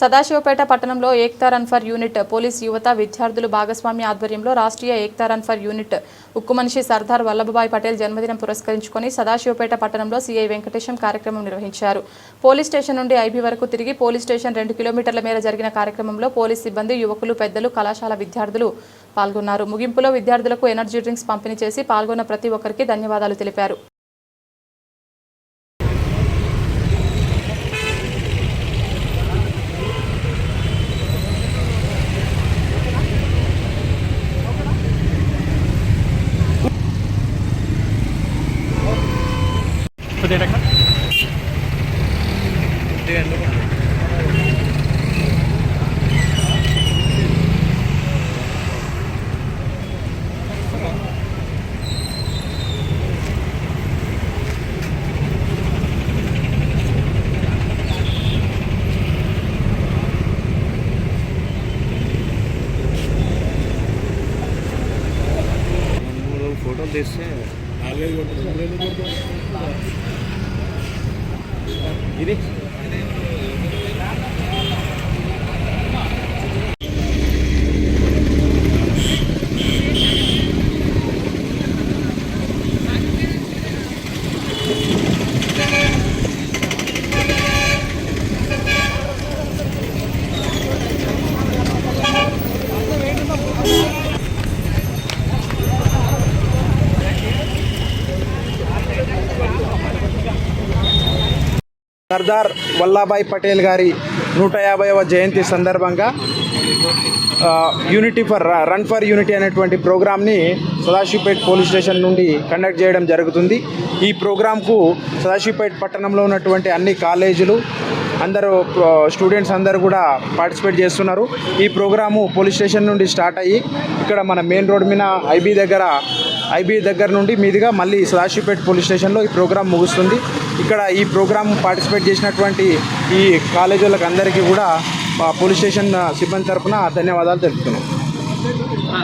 సదాశివపేట పట్టణంలో Ekta run for unit police యువత విద్యార్థులు భాగస్వామ్య ఆధ్వర్యంలో Rashtriya Ekta run for unit ఉక్కు మనిషి సర్దార్ వల్లభభాయ్ పటేల్ జన్మదినం పురస్కరించుకొని సదాశివపేట పట్టణంలో సీఐ వెంకటేశం కార్యక్రమం నిర్వహించారు. పోలీస్ స్టేషన్ నుండి ఐబీ వరకు తిరిగి పోలీస్ స్టేషన్ రెండు కిలోమీటర్ల మేర జరిగిన కార్యక్రమంలో పోలీస్ సిబ్బంది యువకులు పెద్దలు కళాశాల విద్యార్థులు పాల్గొన్నారు. ముగింపులో విద్యార్థులకు ఎనర్జీ డ్రింక్స్ పంపిణీ చేసి పాల్గొన్న ప్రతి ఒక్కరికి ధన్యవాదాలు తెలిపారు. খুঁজে রাখা फोटो देश से आगे ini సర్దార్ వల్లాభాయ్ పటేల్ గారి నూట యాభైవ జయంతి సందర్భంగా యూనిటీ ఫర్ ర- రన్ ఫర్ యూనిటీ అనేటువంటి ప్రోగ్రామ్ని సదాశివపేట్ పోలీస్ స్టేషన్ నుండి కండక్ట్ చేయడం జరుగుతుంది. ఈ ప్రోగ్రాంకు సదాశివపేట్ పట్టణంలో ఉన్నటువంటి అన్ని కాలేజీలు అందరూ స్టూడెంట్స్ అందరూ కూడా పార్టిసిపేట్ చేస్తున్నారు. ఈ ప్రోగ్రాము పోలీస్ స్టేషన్ నుండి స్టార్ట్ అయ్యి ఇక్కడ మన మెయిన్ రోడ్ మీద ఐబీ దగ్గర ఐబీ దగ్గర నుండి మీదుగా మళ్ళీ స్లాషిపేట్ పోలీస్ స్టేషన్లో ఈ ప్రోగ్రాం ముగుస్తుంది. ఇక్కడ ఈ ప్రోగ్రాం పార్టిసిపేట్ చేసినటువంటి ఈ కాలేజీలకు అందరికీ కూడా పోలీస్ స్టేషన్ సిబ్బంది తరపున ధన్యవాదాలు తెలుపుతున్నాం.